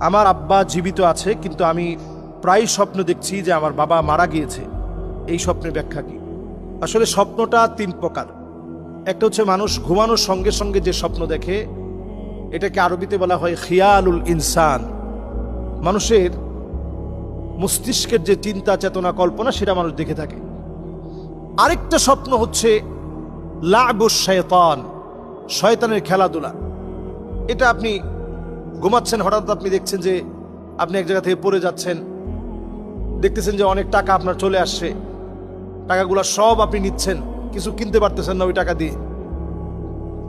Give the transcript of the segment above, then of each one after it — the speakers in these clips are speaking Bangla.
আমার আব্বা জীবিত আছে, কিন্তু আমি প্রায় স্বপ্ন দেখছি যে আমার বাবা মারা গিয়েছে। এই স্বপ্নের ব্যাখ্যা কি? আসলে স্বপ্নটা তিন প্রকার। একটা হচ্ছে মানুষ ঘুমানোর সঙ্গে সঙ্গে যে স্বপ্ন দেখে, এটাকে আরবিতে বলা হয় খিয়ালুল ইনসান। মানুষের মস্তিষ্কের যে চিন্তা, চেতনা, কল্পনা, সেটা মানুষ দেখে থাকে। আরেকটা স্বপ্ন হচ্ছে লাগুস শয়তান, শয়তানের খেলাধুলা। এটা আপনি ঘুমাচ্ছেন, হঠাৎ আপনি দেখছেন যে আপনি এক জায়গা থেকে পড়ে যাচ্ছেন। দেখতেছেন যে অনেক টাকা আপনার চলে আসছে। টাকাগুলো সব আপনি নিচ্ছেন, কিছু কিনতে পারতেছেন না ওই টাকা দিয়ে।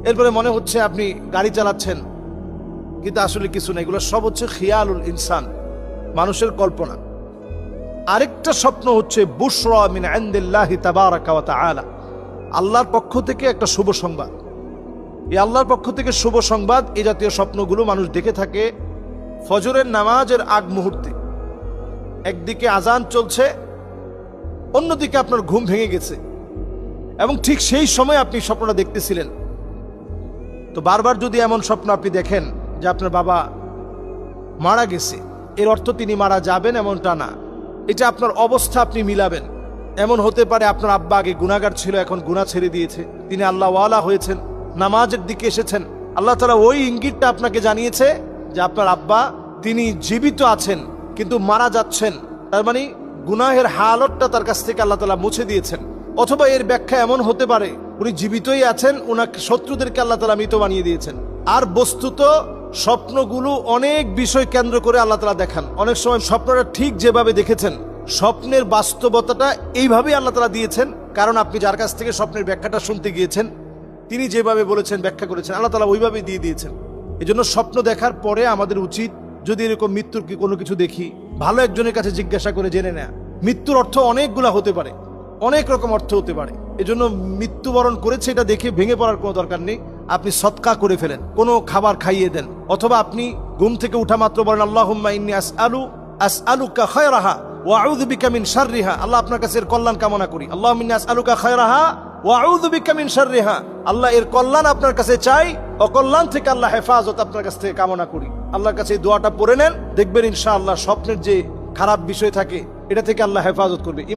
এরপরে মনে হচ্ছে আপনি গাড়ি চালাচ্ছেন, কিন্তু আসলে কিছু না। এগুলো সব হচ্ছে খিয়ালুল ইনসান, মানুষের কল্পনা। আরেকটা স্বপ্ন হচ্ছে, বুশরা মিন ইনদিল্লাহি তাবারাকা ওয়া তাআলা। আল্লাহর পক্ষ থেকে একটা শুভ সংবাদ। এই আল্লাহর পক্ষ থেকে শুভ সংবাদ। এই জাতীয় স্বপ্নগুলো মানুষ দেখে থাকে ফজরের নামাজের আগ মুহূর্তে। একদিকে আজান চলছে, অন্যদিকে আপনার ঘুম ভেঙে গেছে। এবং ঠিক সেই সময় আপনি স্বপ্নটা দেখতেছিলেন। তো বারবার যদি এমন স্বপ্ন আপনি দেখেন যে আপনার বাবা মারা গেছে, এর অর্থ তিনি মারা যাবেন এমনটা না। এটা আপনার অবস্থা আপনি মিলাবেন। এমন হতে পারে আপনার আব্বা আগে গুণাগার ছিল, এখন গুণা ছেড়ে দিয়েছে। তিনি আল্লাহওয়ালা হয়েছেন। নামাজের দিকে এসেছেন। আল্লাহ তালা ওই ইঙ্গিতটা আপনাকে জানিয়েছে যে আপনার আব্বা, তিনি জীবিত আছেন, কিন্তু মারা যাচ্ছেন। তার মানে গুনাহের হালতটা তার কাছ থেকে আল্লাহ তালা মুছে দিয়েছেন। অথবা এর ব্যাখ্যা এমন হতে পারে, উনি জীবিতই আছেন ওনাকে শত্রুদেরকে আল্লাহ তালা মৃত বানিয়ে দিয়েছেন। আর বস্তুত স্বপ্নগুলো অনেক বিষয় কেন্দ্র করে আল্লাহ তালা দেখান। অনেক সময় স্বপ্নটা ঠিক যেভাবে দেখেছেন, স্বপ্নের বাস্তবতাটা এইভাবেই আল্লাহ তালা দিয়েছেন। কারণ আপনি যার কাছ থেকে স্বপ্নের ব্যাখ্যাটা শুনতে গিয়েছেন তিনি যেভাবে বলেছেন, ব্যাখ্যা করেছেন, আল্লাহ তালা ওইভাবেই দিয়ে দিয়েছেন। এজন্য স্বপ্ন দেখার পরে আমাদের উচিত যদি এরকম মৃত্যুর কি কোনো কিছু দেখি, ভালো একজনের কাছে জিজ্ঞাসা করে জেনে নেয়া। মৃত্যুর অর্থ অনেকগুলা হতে পারে, অনেক রকম অর্থ হতে পারে। এজন্য মৃত্যুবরণ করেছে এটা দেখে ভেঙে পড়ার কোনো দরকার নেই। আপনি সৎকা করে ফেলেন, কোনো খাবার খাইয়ে দেন। অথবা আপনি ঘুম থেকে উঠা মাত্র বলেন আল্লাহ আস আলু আস আলু কা ও আল্লাহ আপনার কাছে কল্যাণ কামনা করি। আল্লাহ মিনাস আলুকা আল্লাহ এর কল্যাণ আপনার কাছে চাই, অকল্যাণ থেকে আল্লাহ হেফাজত আপনার কামনা করি। কাছে দোয়াটা পড়ে নেন, দেখবেন ইনশাআল্লাহ স্বপ্নের যে খারাপ বিষয় থাকে, এটা থেকে আল্লাহ হেফাজত করবে।